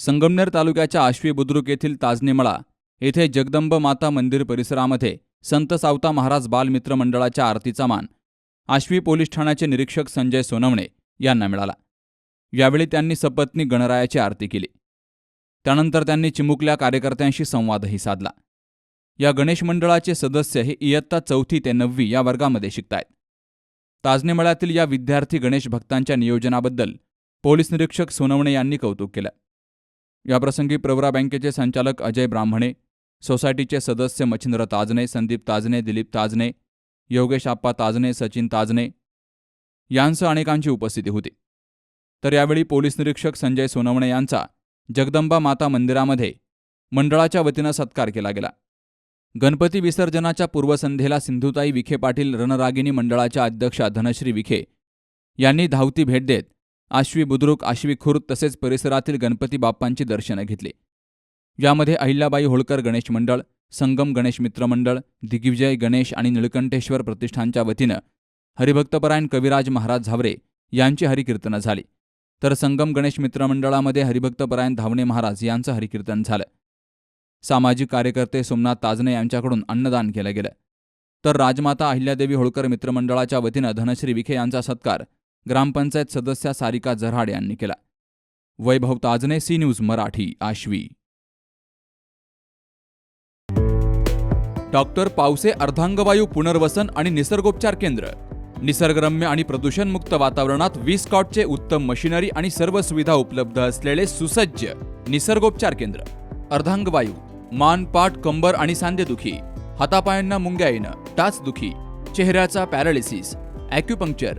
संगमनेर तालुक्याच्या आश्वी बुद्रुक येथील ताजनेमळा येथे जगदंब माता मंदिर परिसरामध्ये संत सावता महाराज बालमित्र मंडळाच्या आरतीचा मान आश्वी पोलीस ठाण्याचे निरीक्षक संजय सोनवणे यांना मिळाला. यावेळी त्यांनी सपत्नी गणरायाची आरती केली. त्यानंतर त्यांनी चिमुकल्या कार्यकर्त्यांशी संवादही साधला. या गणेश मंडळाचे सदस्य हे इयत्ता चौथी ते नववी या वर्गामध्ये शिकतायत. ताजनेमळ्यातील या विद्यार्थी गणेश भक्तांच्या नियोजनाबद्दल पोलीस निरीक्षक सोनवणे यांनी कौतुक केलं. याप्रसंगी प्रवरा बँकेचे संचालक अजय ब्राह्मणे सोसायटीचे सदस्य मच्छिंद्र ताजने संदीप ताजने दिलीप ताजने योगेश आप्पा ताजने सचिन ताजने यांसह अनेकांची उपस्थिती होती. तर यावेळी पोलीस निरीक्षक संजय सोनवणे यांचा जगदंबा माता मंदिरामध्ये मंडळाच्या वतीनं सत्कार केला गेला. गणपती विसर्जनाच्या पूर्वसंध्येला सिंधुताई विखे पाटील रणरागिणी मंडळाच्या अध्यक्षा धनश्री विखे यांनी धावती भेट देत आश्वी बुद्रुक आश्वी खुर्द तसेच परिसरातील गणपती बाप्पांची दर्शनं घेतली. यामध्ये अहिल्याबाई होळकर गणेश मंडळ संगम गणेश मित्र मंडळ दिग्विजय गणेश आणि निळकंठेश्वर प्रतिष्ठानच्या वतीनं हरिभक्तपरायण कविराज महाराज झावरे यांची हरिकीर्तनं झाली. तर संगम गणेश मित्र मंडळामध्ये हरिभक्तपरायण धावणे महाराज यांचं हरिकीर्तन झालं. सामाजिक कार्यकर्ते सोमनाथ ताजने यांच्याकडून अन्नदान केलं गेलं. तर राजमाता अहिल्यादेवी होळकर मित्रमंडळाच्या वतीनं धनश्री विखे यांचा सत्कार ग्रामपंचायत सदस्या सारिका झराड यांनी केला. Vaibhav Tajne C news Marathi Ashwi. Doctor Pawse अर्धांगवायू पुनर्वसन आणि निसर्गोपचार केंद्र. निसर्गरम्य आणि प्रदूषणमुक्त वातावरणात वीस कॉटचे उत्तम मशिनरी आणि सर्व सुविधा उपलब्ध असलेले सुसज्ज निसर्गोपचार केंद्र. अर्धांगवायू मान पाठ कंबर आणि सांधेदुखी हातापायांना मुंग्या येणं टाचदुखी चेहऱ्याचा पॅरालिसिस ॲक्युपंक्चर